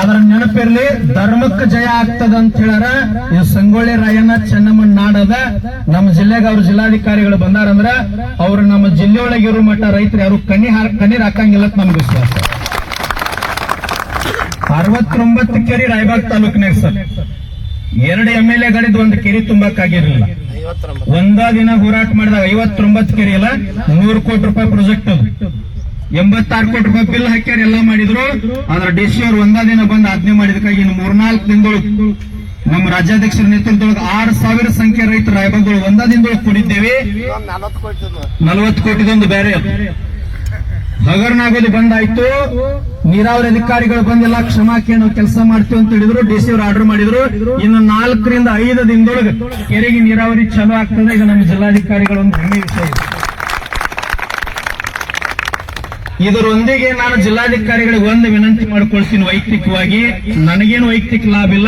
ಅದರ ನೆನಪಿರ್ಲಿ, ಧರ್ಮಕ್ಕೆ ಜಯ ಆಗ್ತದ ಅಂತ ಹೇಳಾರ ಈ ಸಂಗೊಳ್ಳಿ ರಾಯಣ್ಣ ಚೆನ್ನಮ್ಮನ ನಾಡದ ನಮ್ಮ ಜಿಲ್ಲೆಗೆ ಅವ್ರ ಜಿಲ್ಲಾಧಿಕಾರಿಗಳು ಬಂದಾರಂದ್ರ ಅವ್ರು ನಮ್ಮ ಜಿಲ್ಲೆಯೊಳಗೆ ಇರೋ ಮಟ್ಟ ರೈತರು ಯಾರು ಕಣ್ಣಿ ಕಣ್ಣೀರ್ ಹಾಕಂಗಿಲ್ಲ ನಮ್ಗೆ ವಿಶ್ವಾಸ. ಅರವತ್ತೊಂಬತ್ತು ಕೆರೆ ರಾಯಬಾಗ್ ತಾಲೂಕಿನಾಗ ಸರ್. ಎರಡು ಎಂ ಎಲ್ ಎಗಳಿದ್ ಒಂದ್ ಕೆರೆ ತುಂಬಕ್ಕಾಗಿರಲಿಲ್ಲ ಒಂದ ದಿನ ಹೋರಾಟ ಮಾಡಿದಾಗ ಐವತ್ತೊಂಬತ್ತು ಕೆರೆ ಇಲ್ಲ ನೂರು ಕೋಟಿ ರೂಪಾಯಿ ಪ್ರಾಜೆಕ್ಟ್ ಅದು. ಎಂಬತ್ತಾರು ಕೋಟಿ ರೂಪಾಯಿ ಬಿಲ್ ಹಾಕ್ಯಾರ, ಎಲ್ಲ ಮಾಡಿದ್ರು. ಆದ್ರೆ ಡಿ ಸಿ ಅವ್ರು ಒಂದಾ ದಿನ ಬಂದು ಆಜ್ಞೆ ಮಾಡಿದಕ್ಕಾಗಿ ಇನ್ನು ಮೂರ್ನಾಲ್ಕು ದಿನದೊಳಗೆ ನಮ್ಮ ರಾಜ್ಯಾಧ್ಯಕ್ಷರ ನೇತೃತ್ವದೊಳಗೆ ಆರು ಸಾವಿರ ಸಂಖ್ಯೆ ರೈತರ ರಾಯಬಾಗ್ಗಳು ಒಂದಾ ದಿನದೊಳಗೆ ಕೊಡಿದ್ದೇವೆ. ನಲವತ್ತು ಕೋಟಿದೊಂದು ಬೇರೆ. ಹಗರಣಾಗೋದು ಬಂದಾಯ್ತು. ನೀರಾವರಿ ಅಧಿಕಾರಿಗಳು ಬಂದೆಲ್ಲ ಕ್ಷಮಾ ಕೇಳಿ ಕೆಲಸ ಮಾಡ್ತೀವಿ ಅಂತ ಹೇಳಿದ್ರು. ಡಿ ಸಿ ಅವರು ಆರ್ಡರ್ ಮಾಡಿದ್ರು. ಇನ್ನು ನಾಲ್ಕರಿಂದ ಐದು ದಿನದೊಳಗೆ ಕೆರೆಗೆ ನೀರಾವರಿ ಚಲೋ ಆಗ್ತದೆ. ಇದು ನಮ್ಮ ಜಿಲ್ಲಾಧಿಕಾರಿಗಳ ಒಂದು ಹೆಮ್ಮೆ ವಿಷಯ ಇದರೊಂದಿಗೆ ನಾನು ಜಿಲ್ಲಾಧಿಕಾರಿಗಳಿಗೆ ಒಂದು ವಿನಂತಿ ಮಾಡಿಕೊಳ್ತೀನಿ ವೈಯಕ್ತಿಕವಾಗಿ. ನನಗೇನು ವೈಯಕ್ತಿಕ ಲಾಭ ಇಲ್ಲ.